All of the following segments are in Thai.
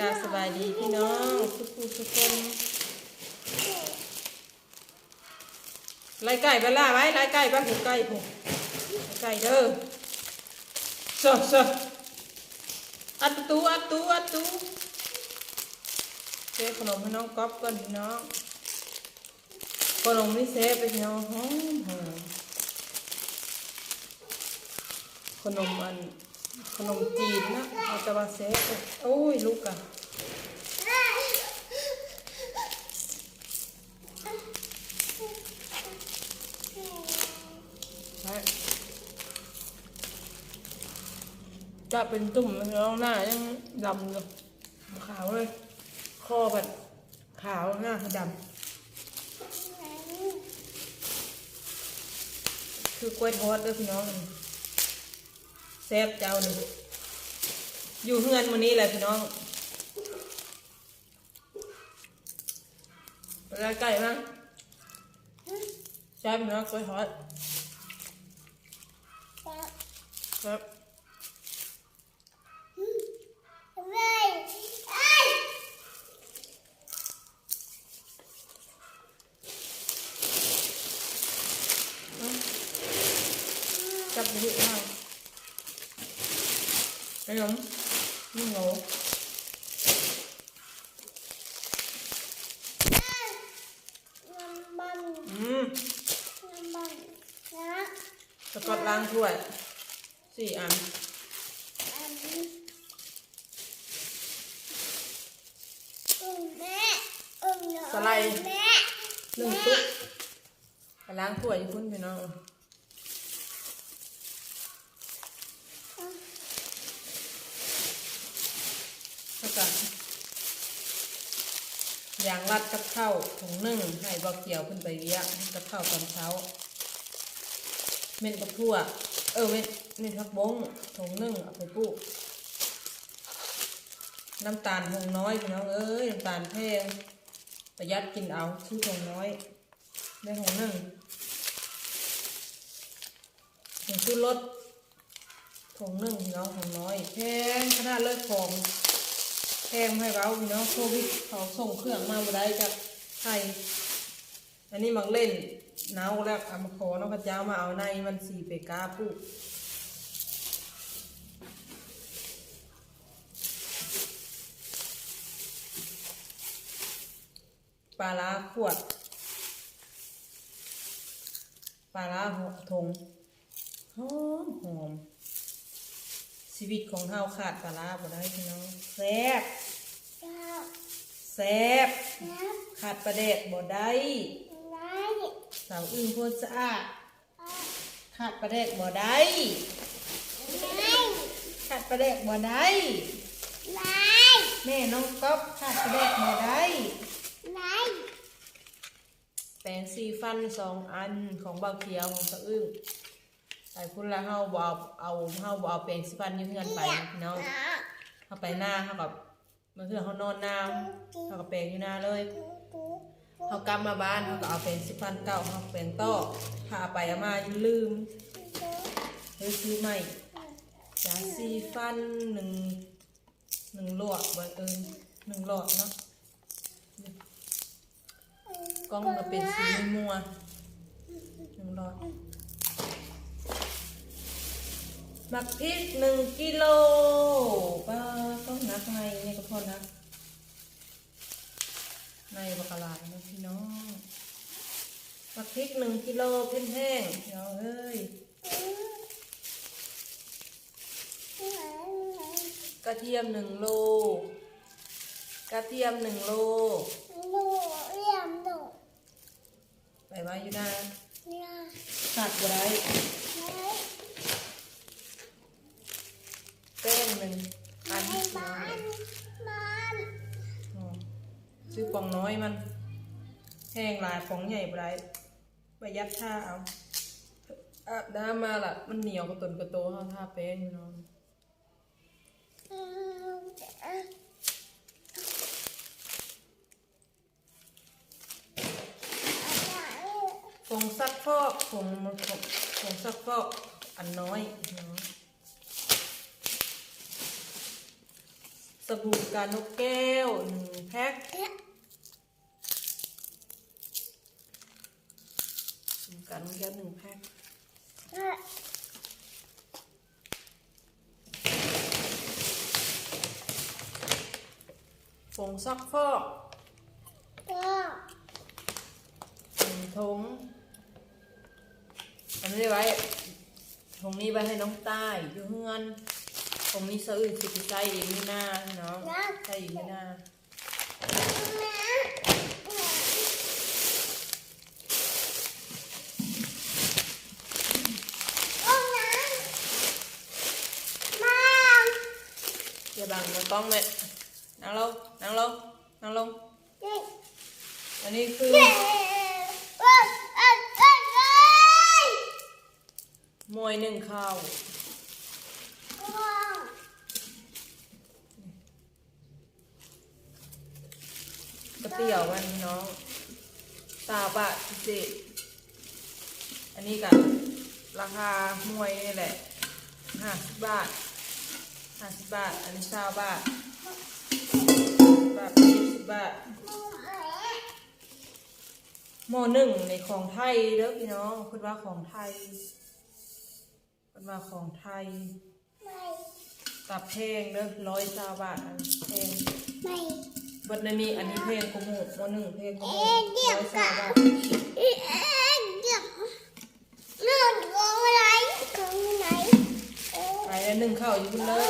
กาสบายดีพี่น้องทุกผู้ทุกคนไล่ไก่ไปล่าไว้ไล่ไก่บ้านผูกไก่ผูกไก่เด้อเซ่อส่ออัดตูอัดตูอัดตูเซฟขนมให้น้องก๊อฟก่อนพี่น้องขนมนี่เซฟไปพี่น้องหอมหอมขนมอัน ขนมจีนนะเอาแต่ว่าเซฟโอ้ยลูกอะจะเป็นตุ่มแล้วหน้ายังดำอยู่ขาวเลยคอแบบขาวหน้าคือดำคือกล้วยทอดเด้วยพี่น้อง แซ่บเจ้าหนึ่งอยู่เฮือนวันนี้แหละพี่น้องไปไล่ไก่มั้งใช่พี่น้องกล้วยทอดครับ จับบุกมากไอ้หลงนี่โง่อืมสกอตล้างถ้วยสี่อันหนึ่งตุ๊กล้างถ้วยอยู่พุ่นพี่น้องแล้วก็ยางรัดกับข้าวถุงนึ่งให้บอเกี่ยวขึ้นไปเยอะกับข้าวตอนเช้า เม็ดกับทั่ว เออเม็ดเม็ดผักบงถุงหนึ่งเอาไปปลูกน้ำตาลหงน้อยพี่น้องเอ้ยน้ำตาลแพงประหยัดกินเอาชื่อหงน้อยได้หงหนึ่งหงชื่อรถถุงหนึ่งพี่น้องหงน้อยแพงขนาดเลิกของแพงให้เราพี่น้องโควิดเขาส่งเครื่องมาบ่ได้จากไทยอันนี้มักเล่น หนาวแล้วเอามาขอน้องพระเจ้ามาเอาในมันสีเปกาปุ๊ปลาร้าขวด ปลาร้าหัวทงหอมหอม ชีวิตของเฮาขาดปลาร้าบ่ได้พี่น้องแซ่บแซ่บขาดประเด็ดบ่ได้ สาวอื่นโพดสะอาดขาดประเด็กบ่ได้ขาดประเด็กบ่ได้แม่น้องก๊อฟขาดประเด็กบ่ได้แปรงสีฟันสองอันของเบาเขียวของสะอึ้งใส่พุ่นละเฮาบ่เอาเอาเฮาบ่เอาแปรงสีฟันยืมเงินไปนะพี่น้องเฮาไปหน้าเฮากับเมื่อคืนเฮานอนหน้าเฮากับแปรงอยู่หน้าเลย เขากลับมาบ้านเขาก็เอาเป็นสิฟันเก่าเขาเป็นต่อพาไปอามาลืมเลยซื้อใหม่ยาสีฟันหนึ่งหนึ่งหลอดไว้เอิญหนึ่งหลอดเนาะกล้องมันเป็นสีมัวหนึ่งหลอดหมักพริกหนึ่งกิโลป้าต้องนักไงนี่ก็พอนัก ในบักกะลานะพี่น้องผักพริกหนึ่งกิโลเพิ่นแห้งพี่น้องเอ้ยกระเทียมหนึ่งโล กระเทียมหนึ่งโลไปไว้อยู่นะขาดบ่ได้แป้งหนึ่งอันพี่น้องอ๋อ ซื้อปองน้อยมันแห้งลายปองใหญ่บ่ไประหยัดท่าเอาอาบน้ำมาล่ะมันเหนียวกระตุนกระโตเท่าท่าแป้งพี่น้องผงซักฟอกผงผงผงซักฟอกอันน้อยเนาะสบู่กานกแก้วหนึ่งแพ็คสบู่ กานกแก้วหนึ่งแพ็คผงซักฟอกหนึ่งถุงอันนี้ไว้ถุงนี้ไว้ให้น้องใต้อยู่เฮือนถุงนี้สะอื่นสิบใส่อีกไม่น่าเนาะใส่อีกไม่น่า อย่าบังมือกล้องเลยนั่งลงนั่งลงนั่งลงอันนี้คือมวยหนึ่งข้าวกระเตี๋ยวมันน้อง ตาบะพิเศษอันนี้กัน ราคามวยนี่แหละห้าสิบบาท ห้าสิบบาท อันนี้เก้าบาทบาทยี่สิบบาทหมอหนึ่งในของไทยเด้อพี่น้องคุณว่าของไทยคุณว่าของไทย ตับแพงเด้อร้อยสาบาทอันแพงเบัดในนี้อันนี้เพลงกระหมูหมอหนึ่งเพลงกระหมูร้อยสาบาทไป แล้วหนึ่งเข้าวอยู่บนเลย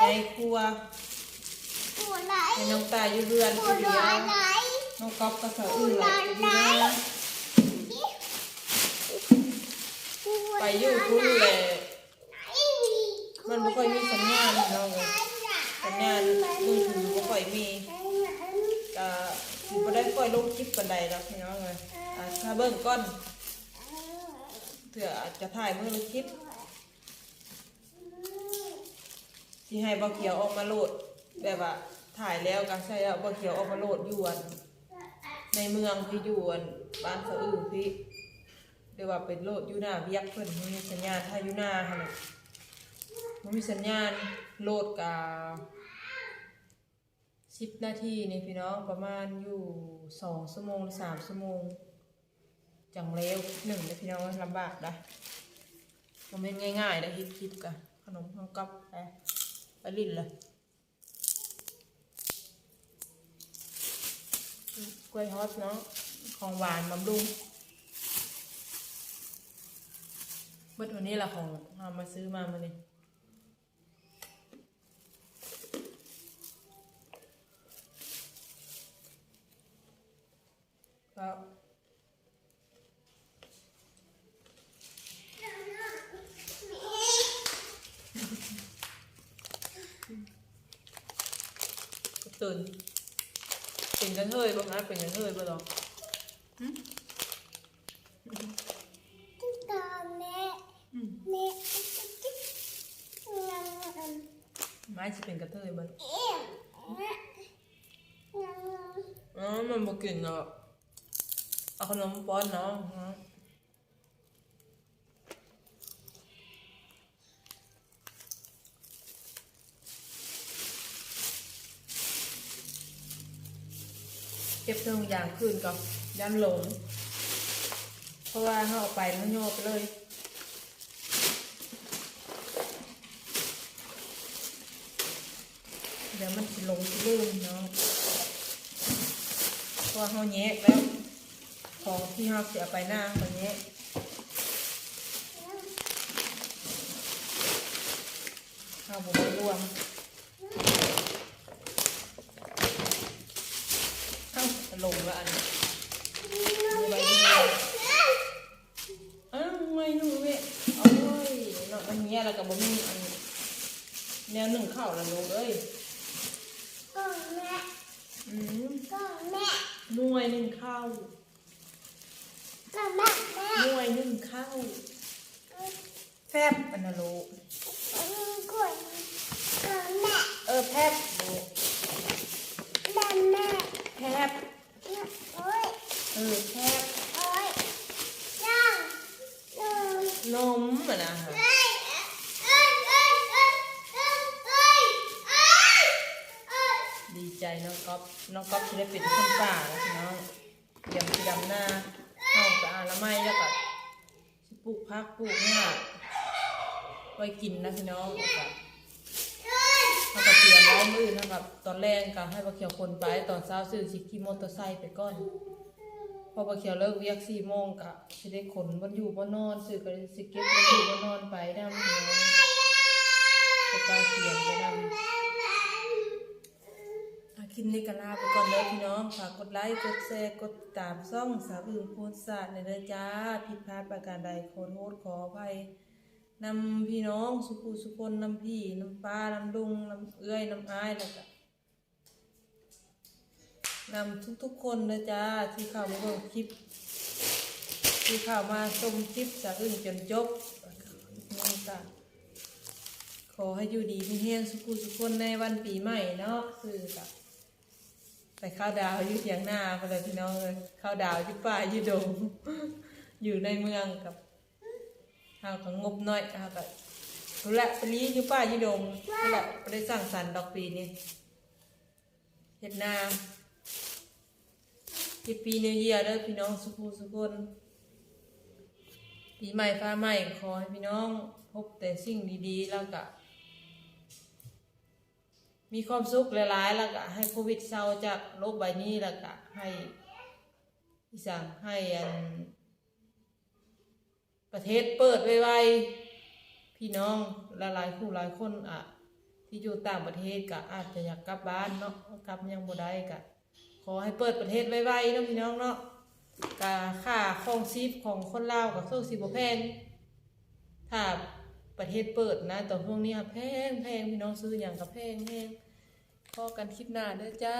ในครัวให้น้องตายอยู่เรือนคนเดียวน้องก๊อฟก็เสืออื่นหลับอยู่นะไปอยู่พุ่นเลยมันไม่ค่อยมีสัญญาณน้องเลยสัญญาณมือถือไม่ค่อยมีก็ไม่ได้ค่อยลงคลิปปันใดแล้วพี่น้องเลยอะถ้าเบิ่งก้อน เถื่ออาจจะถ่ายเมื่อลงคลิปที่ให้บอเขียวออกมาโหลด แบบว่าถ่ายแล้วก็ใช่บอเขียวออกมาโหลดยวน ในเมืองพี่ยวนบ้านเขาอื่นพี่เรียกว่าเป็นโหลดยู่หน้าเวียกเพิ่นมันมีสัญญาณถ้ายู่หน้าค่ะนะมันมีสัญญาณโหลดกาสิบนาทีนี่พี่น้องประมาณอยู่สองชั่วโมงหรือสามชั่วโมง จังเร็วหนึ่งเลยพี่น้องลำบากนะมันเป็นง่ายๆนะฮิตคลิปกันขนมข้าวกับไปไปลิ้นเลยกล้วยฮอตเนาะของหวานบำรุงเมื่อวันนี้ละของเอามาซื้อมามาเนี่ยก็ตื่น เป็นกันเทยบ้างนะเป็นกันเทยบ้างหรอหึอืมไม้จะเป็นกระเทยบ้างอ๋อมันบอกกินเนาะเอาขนมป้อนเนาะ เก็บเครื่องอย่างคืนกับยันหลง เพราะว่าเขาเอาไปมันโยกไปเลยเดี๋ยวมันสิลงลืมเนาะเพราะเขาแยกแล้ว ของที่เขาเสียไปหน้าเขาแยกเขาบุกรวมเอ้า ลงละอันนี้ดูใบนี้อ้าวไม่หนูเว้ยโอ้ยเนาะอันเนี้ยแล้วก็บ่มีอันแนวหนึ่งเข้าแล้วลูกเอ้ยอืมหน่วยหนึ่งเข้าหน่วยหนึ่งเข้าแฟบอันนะลูกเออแพบลูกแพบเออแพบนมอะนะฮะ ใจน้องก๊อฟ น้องก๊อฟจะได้เป็นคนป่าแล้วพี่น้องเตรียมที่ดำหน้าห้องสะอาดละไม่แล้วก็ปลูกพักปลูกหญ้าไว้กินนะพี่น้องแล้วก็เขาก็เตรียมไว้มือนะครับตอนแรกก็ให้ปลาเขียวคนไปตอนเช้าซื้อสิขี่มอเตอร์ไซค์ไปก่อน พอปลาเขียวเลิกเวียกสี่โมงกะสิได้ขนบนอยู่บนนอนซื้อก็เลยสิเก็บบนอยู่บนนอนไปดำพี่น้องไปตาเขียนไปดำอา คลิปนี้ก็ลาไปก่อนเลยพี่น้องฝากกดไลค์กดแชร์กดติดตามช่องสาวอึ่งพูดศาสตร์ในเด้อจ้าผิดพลาดประการใดขอโทษขออภัยนำพี่น้องสุขุสุคนนำพี่นำป้านำลุงนำเอื้อยนำอ้ายแล้วก็นำทุกๆคนนะจ้าที่เข้ามาเบิ่งคลิป ที่เข้ามาชมคลิปสะอึ้งจนจบนี่ก็ขอให้อยู่ดีมีเฮียงสุขุสุคนในวันปีใหม่เนาะคือกับ ไปข้าวดาวอยู่เถียงหน้าไปเลยพี่น้องเลยข้าวดาวอยู่ป่าอยู่ดง อยู่ในเมืองกับเฮาก็งบน้อยเฮาก็รู้และไปลี้อยู่ป่าอยู่ดงนี่แหละบ่ได้สร้างสรรค์ดอกปีนี้เฮ็ดนาปีปีนิวเยียร์เด้อพี่น้องสุขุสุขคนปีใหม่ฟ้าใหม่ขอให้พี่น้องพบแต่สิ่งดีๆแล้วก็ มีความสุขหลายๆ แล้วก็ให้โควิดเศร้าจากโลกใบนี้แล้วก็ให้อีสังให้อัน ประเทศเปิดไวๆพี่น้องลหลายๆคู่หลายคนอะ ที่อยู่ต่างประเทศก็อาจจะอยากกลับบ้านเนาะกลับยังบ่ได้ก็ขอให้เปิดประเทศไวๆเนาะพี่น้องเนาะกาค่าคองชีพของคนลาวกับเครื่สีบแพงถ้าประเทศเปิดนะตอนพวกนี้แพงแพงพี่น้องซื้ออย่างกับแพงแพง พอกันคลิปหน้าเด้อจ้า